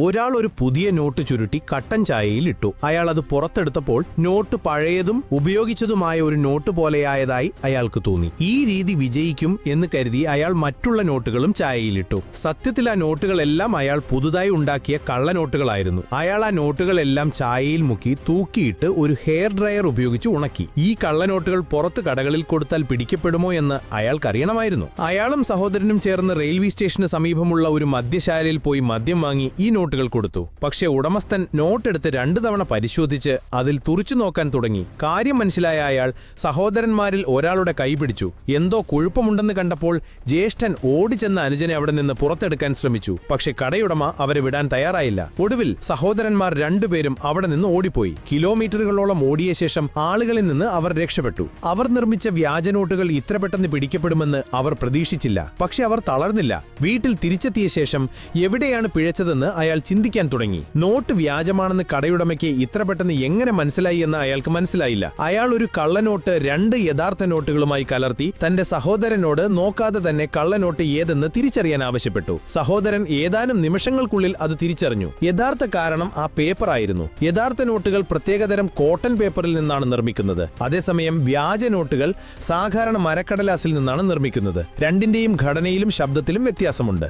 ഒരാൾ ഒരു പുതിയ നോട്ട് ചുരുട്ടി കട്ടൻ ചായയിൽ ഇട്ടു. അയാൾ അത് പുറത്തെടുത്തപ്പോൾ നോട്ട് പഴയതും ഉപയോഗിച്ചതുമായ ഒരു നോട്ട് പോലെയായതായി അയാൾക്ക് തോന്നി. ഈ രീതി വിജയിക്കും എന്ന് കരുതി അയാൾ മറ്റുള്ള നോട്ടുകളും ചായയിലിട്ടു സത്യത്തിൽ ആ നോട്ടുകളെല്ലാം അയാൾ പുതുതായി ഉണ്ടാക്കിയ കള്ളനോട്ടുകളായിരുന്നു അയാൾ ആ നോട്ടുകളെല്ലാം ചായയിൽ മുക്കി തൂക്കിയിട്ട് ഒരു ഹെയർ ഡ്രയർ ഉപയോഗിച്ച് ഉണക്കി. ഈ കള്ളനോട്ടുകൾ പുറത്ത് കടകളിൽ കൊടുത്താൽ പിടിക്കപ്പെടുമോ എന്ന് അയാൾക്കറിയണമായിരുന്നു. അയാളും സഹോദരനും ചേർന്ന് റെയിൽവേ സ്റ്റേഷന് സമീപമുള്ള ഒരു മദ്യശാലയിൽ പോയി മദ്യം വാങ്ങി ഈ നോട്ടുകൾ കൊടുത്തു. പക്ഷേ ഉടമസ്ഥൻ നോട്ടെടുത്ത് രണ്ടു തവണ പരിശോധിച്ച് അതിൽ തുറിച്ചു നോക്കാൻ തുടങ്ങി. കാര്യം മനസ്സിലായ അയാൾ സഹോദരന്മാരിൽ ഒരാളുടെ കൈ പിടിച്ചു. എന്തോ കുഴപ്പമുണ്ടെന്ന് കണ്ടപ്പോൾ ജ്യേഷ്ഠൻ ഓടിച്ചെന്ന അനുജനെ അവിടെ നിന്ന് പുറത്തെടുക്കാൻ ശ്രമിച്ചു. പക്ഷേ കടയുടമ അവരെ വിടാൻ തയ്യാറായില്ല. ഒടുവിൽ സഹോദരന്മാർ രണ്ടുപേരും അവിടെ നിന്ന് ഓടിപ്പോയി. കിലോമീറ്ററുകളോളം ഓടിയ ശേഷം ആളുകളിൽ നിന്ന് അവർ രക്ഷപ്പെട്ടു. അവർ നിർമ്മിച്ച വ്യാജനോട്ടുകൾ ഇത്ര പെട്ടെന്ന് പിടിക്കപ്പെടുമെന്ന് അവർ പ്രതീക്ഷിച്ചില്ല. പക്ഷെ അവർ തളർന്നില്ല. വീട്ടിൽ തിരിച്ചെത്തിയ ശേഷം എവിടെയാണ് പിഴച്ചതെന്ന് അയാൾ ചിന്തിക്കാൻ തുടങ്ങി. നോട്ട് വ്യാജമാണെന്ന് കടയുടമയ്ക്ക് ഇത്ര പെട്ടെന്ന് എങ്ങനെ മനസ്സിലായി എന്ന് അയാൾക്ക് മനസ്സിലായില്ല. അയാൾ ഒരു കള്ളനോട്ട് രണ്ട് യഥാർത്ഥ നോട്ടുകളുമായി കലർത്തി തന്റെ സഹോദരനോട് നോക്കാതെ തന്നെ കള്ളനോട്ട് ഏതെന്ന് തിരിച്ചറിയാൻ ആവശ്യപ്പെട്ടു. സഹോദരൻ ഏതാനും നിമിഷങ്ങൾക്കുള്ളിൽ അത് തിരിച്ചറിഞ്ഞു. യഥാർത്ഥ കാരണം ആ പേപ്പർ ആയിരുന്നു. യഥാർത്ഥ നോട്ടുകൾ പ്രത്യേകതരം കോട്ടൺ പേപ്പറിൽ നിന്നാണ് നിർമ്മിക്കുന്നത്. അതേസമയം വ്യാജ നോട്ടുകൾ സാധാരണ മരക്കടലാസിൽ നിന്നാണ് നിർമ്മിക്കുന്നത്. രണ്ടിന്റെയും ഘടനയിലും ശബ്ദത്തിലും വ്യത്യാസമുണ്ട്.